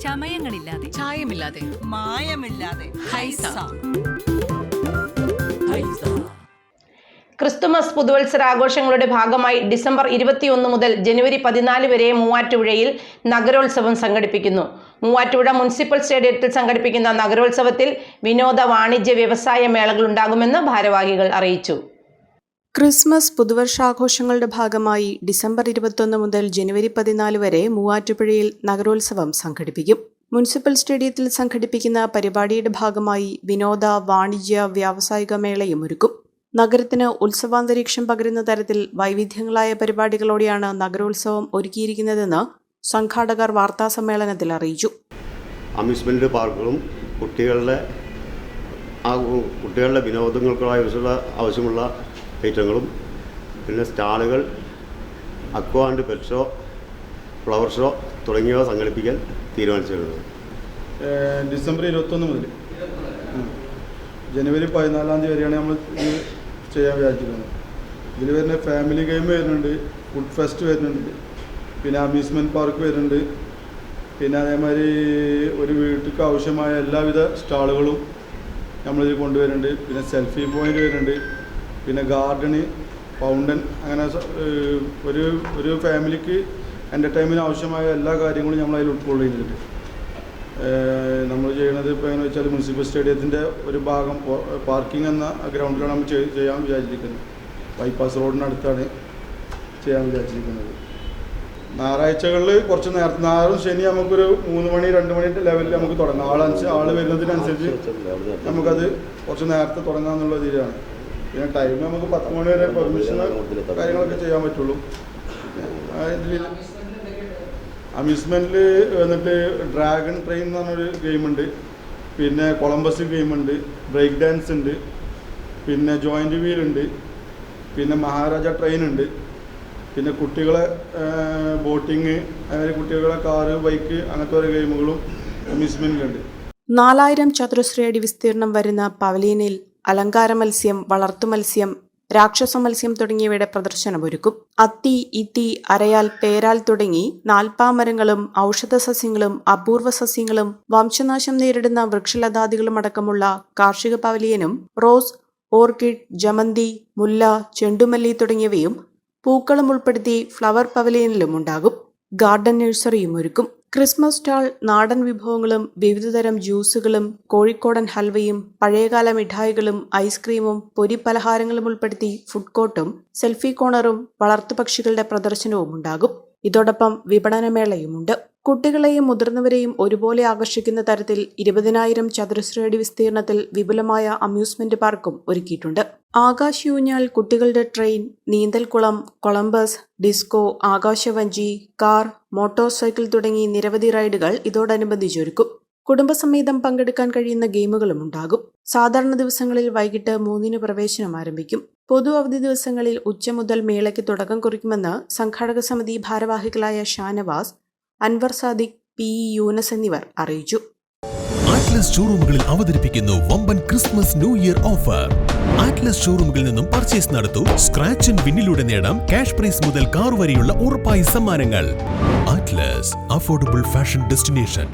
ചമയങ്ങളില്ലാതെ. ചായമില്ലാതെ. മായമില്ലാതെ. Haiza. Christmas പുതുവത്സരാഘോഷങ്ങളുടെ ഭാഗമായി December ഇരുപത്തിയൊന്ന് മുതൽ ജനുവരി പതിനാല് വരെ മൂവാറ്റുപുഴയിൽ നഗരോത്സവം സംഘടിപ്പിക്കുന്നു. മൂവാറ്റുപുഴ മുനിസിപ്പൽ സ്റ്റേഡിയത്തിൽ സംഘടിപ്പിക്കുന്ന നഗരോത്സവത്തിൽ വിനോദ വാണിജ്യ വ്യവസായ മേളകളുണ്ടാകുമെന്ന് ഭാരവാഹികൾ അറിയിച്ചു. ക്രിസ്മസ് പുതുവർഷാഘോഷങ്ങളുടെ ഭാഗമായി ഡിസംബർ ഇരുപത്തൊന്ന് മുതൽ ജനുവരി പതിനാല് വരെ മൂവാറ്റുപുഴയിൽ നഗരോത്സവം സംഘടിപ്പിക്കും. മുനിസിപ്പൽ സ്റ്റേഡിയത്തിൽ സംഘടിപ്പിക്കുന്ന പരിപാടിയുടെ ഭാഗമായി വിനോദ വാണിജ്യ വ്യാവസായിക മേളയും ഒരുക്കും. നഗരത്തിന് ഉത്സവാന്തരീക്ഷം പകരുന്ന തരത്തിൽ വൈവിധ്യങ്ങളായ പരിപാടികളോടെയാണ് നഗരോത്സവം ഒരുക്കിയിരിക്കുന്നതെന്ന് സംഘാടകർ വാർത്താസമ്മേളനത്തിൽ അറിയിച്ചു. അമ്യൂസ്മെന്റ് പാർക്കുകളും കുട്ടികളുടെ ആ കുട്ടികളുടെ വിനോദങ്ങൾക്കുള്ള ആവശ്യമുള്ള ഐറ്റങ്ങളും പിന്നെ സ്റ്റാളുകൾ aqua and pet show flower show തുടങ്ങിയവ സംഘടിപ്പിക്കാൻ തീരുമാനിച്ചിരുന്നത് ഡിസംബർ ഇരുപത്തൊന്ന് മുതൽ. ജനുവരി പതിനാലാം തീയതി വരെയാണ് നമ്മൾ ഇത് ചെയ്യാൻ വിചാരിച്ചിരുന്നത് ഇതിൽ വരുന്ന ഫാമിലി ഗെയിം വരുന്നുണ്ട് ഫുഡ് ഫെസ്റ്റ് വരുന്നുണ്ട് പിന്നെ അമ്യൂസ്മെന്റ് പാർക്ക് വരുന്നുണ്ട് പിന്നെ അതേമാതിരി ഒരു വീട്ടിലേക്ക് ആവശ്യമായ എല്ലാവിധ സ്റ്റാളുകളും നമ്മളിതിൽ കൊണ്ടുവരുന്നുണ്ട് പിന്നെ സെൽഫി പോയിന്റ് വരുന്നുണ്ട് പിന്നെ ഗാർഡന് ഫൗണ്ടൻ അങ്ങനെ ഒരു ഒരു ഫാമിലിക്ക് എന്റർടൈൻമെന്റ് ആവശ്യമായ എല്ലാ കാര്യങ്ങളും നമ്മൾ അതിൽ ഉൾക്കൊള്ളിക്കുന്നുണ്ട് നമ്മൾ ചെയ്യുന്നത് ഇപ്പോൾ എങ്ങനെ വെച്ചാൽ മുനിസിപ്പൽ സ്റ്റേഡിയത്തിന്റെ ഒരു ഭാഗം പാർക്കിംഗ് എന്ന ഗ്രൗണ്ടിലാണ് നമ്മൾ ചെയ്യാൻ വിചാരിച്ചിരിക്കുന്നത്. ബൈപ്പാസ് റോഡിനടുത്താണ് ചെയ്യാൻ വിചാരിച്ചിരിക്കുന്നത്. ഞായറാഴ്ചകളിൽ കുറച്ച് നേരത്തെ ഞായറും ശനി നമുക്കൊരു മൂന്ന് മണി രണ്ട് മണി ലെവലിൽ നമുക്ക് തുടങ്ങാം. ആളനുസരിച്ച് ആൾ വരുന്നതിനനുസരിച്ച് നമുക്കത് കുറച്ച് നേരത്തെ തുടങ്ങാമെന്നുള്ള രീതിയാണ് പിന്നെ ടൈം നമുക്ക് പത്ത് മണി വരെ പെർമിഷൻ കാര്യങ്ങളൊക്കെ ചെയ്യാൻ പറ്റുള്ളൂ. ആ, ഇതിൽ അമ്യൂസ്മെന്റിൽ വന്നിട്ട് ഡ്രാഗൺ ട്രെയിൻ എന്ന് പറഞ്ഞൊരു ഗെയിമുണ്ട് പിന്നെ കൊളംബസ് ഗെയിമുണ്ട് ബ്രേക്ക് ഡാൻസ് ഉണ്ട്. പിന്നെ ജോയിന്റ് വീൽ ഉണ്ട്. പിന്നെ മഹാരാജ ട്രെയിൻ ഉണ്ട്. പിന്നെ കുട്ടികളെ ബോട്ടിങ് അതായത് കുട്ടികളെ കാറ് ബൈക്ക് അങ്ങനത്തെ ഓരോ ഗെയിമുകളും അമ്യൂസ്മെന്റിലുണ്ട് നാലായിരം ചതുരശ്ര അടി വിസ്തീർണം വരുന്ന പവലിയനിൽ അലങ്കാര മത്സ്യം വളർത്തു മത്സ്യം രാക്ഷസ മത്സ്യം തുടങ്ങിയവയുടെ പ്രദർശനമൊരുക്കും അത്തി ഇത്തി അരയാൽ പേരാൽ തുടങ്ങി നാൽപ്പാമരങ്ങളും ഔഷധ സസ്യങ്ങളും അപൂർവ സസ്യങ്ങളും വംശനാശം നേരിടുന്ന വൃക്ഷലതാദികളും അടക്കമുള്ള കാർഷിക പവലിയനും റോസ് ഓർക്കിഡ് ജമന്തി മുല്ല ചെണ്ടുമല്ലി തുടങ്ങിയവയും പൂക്കളും ഉൾപ്പെടുത്തി ഫ്ലവർ പവലിയനിലും ഉണ്ടാകും. ഗാർഡൻ നഴ്സറിയും ഒരുക്കും. ക്രിസ്മസ് സ്റ്റാൾ നാടൻ വിഭവങ്ങളും വിവിധതരം ജ്യൂസുകളും കോഴിക്കോടൻ ഹൽവയും പഴയകാല മിഠായികളും ഐസ്ക്രീമും പൊരി പലഹാരങ്ങളും ഉൾപ്പെടുത്തി ഫുഡ് കോർട്ടും സെൽഫി കോണറും വളർത്തുപക്ഷികളുടെ പ്രദർശനവും ഉണ്ടാകും. ഇതോടൊപ്പം വിപണനമേളയുമുണ്ട്. കുട്ടികളെയും മുതിർന്നവരെയും ഒരുപോലെ ആകർഷിക്കുന്ന തരത്തിൽ ഇരുപതിനായിരം ചതുരശ്രയടി വിസ്തീർണത്തിൽ വിപുലമായ അമ്യൂസ്മെന്റ് പാർക്കും ഒരുക്കിയിട്ടുണ്ട്. ആകാശ് യൂഞ്ഞാൽ കുട്ടികളുടെ ട്രെയിൻ നീന്തൽക്കുളം കൊളംബസ് ഡിസ്കോ ആകാശവഞ്ചി കാർ മോട്ടോർ സൈക്കിൾ തുടങ്ങി നിരവധി റൈഡുകൾ ഇതോടനുബന്ധിച്ചൊരുക്കും കുടുംബസമേതം പങ്കെടുക്കാൻ കഴിയുന്ന ഗെയിമുകളും ഉണ്ടാകും. സാധാരണ ദിവസങ്ങളിൽ വൈകിട്ട് മൂന്നിന് പ്രവേശനം ആരംഭിക്കും. പൊതു അവധി ദിവസങ്ങളിൽ ഉച്ച മുതൽ മേളയ്ക്ക് തുടക്കം കുറിക്കുമെന്ന് സംഘാടക സമിതി ഭാരവാഹികളായ ഷാനവാസ് അൻവർ സാദിഖ് പി യൂനസ് എന്നിവർ അറിയിച്ചു. ആറ്റ്ലസ് ഷോറൂമുകളിൽ അവതരിപ്പിക്കുന്നു വമ്പൻ Christmas new year offer. Atlas ഷോറൂമുകളിൽ നിന്നും പർച്ചേസ് നടത്തൂ സ്ക്രാച്ച് ആൻഡ് വിന്നിലൂടെ നേടാം ക്യാഷ് പ്രൈസ് മുതൽ കാർ വരെയുള്ള ഉറപ്പായ സമ്മാനങ്ങൾ. Atlas affordable fashion destination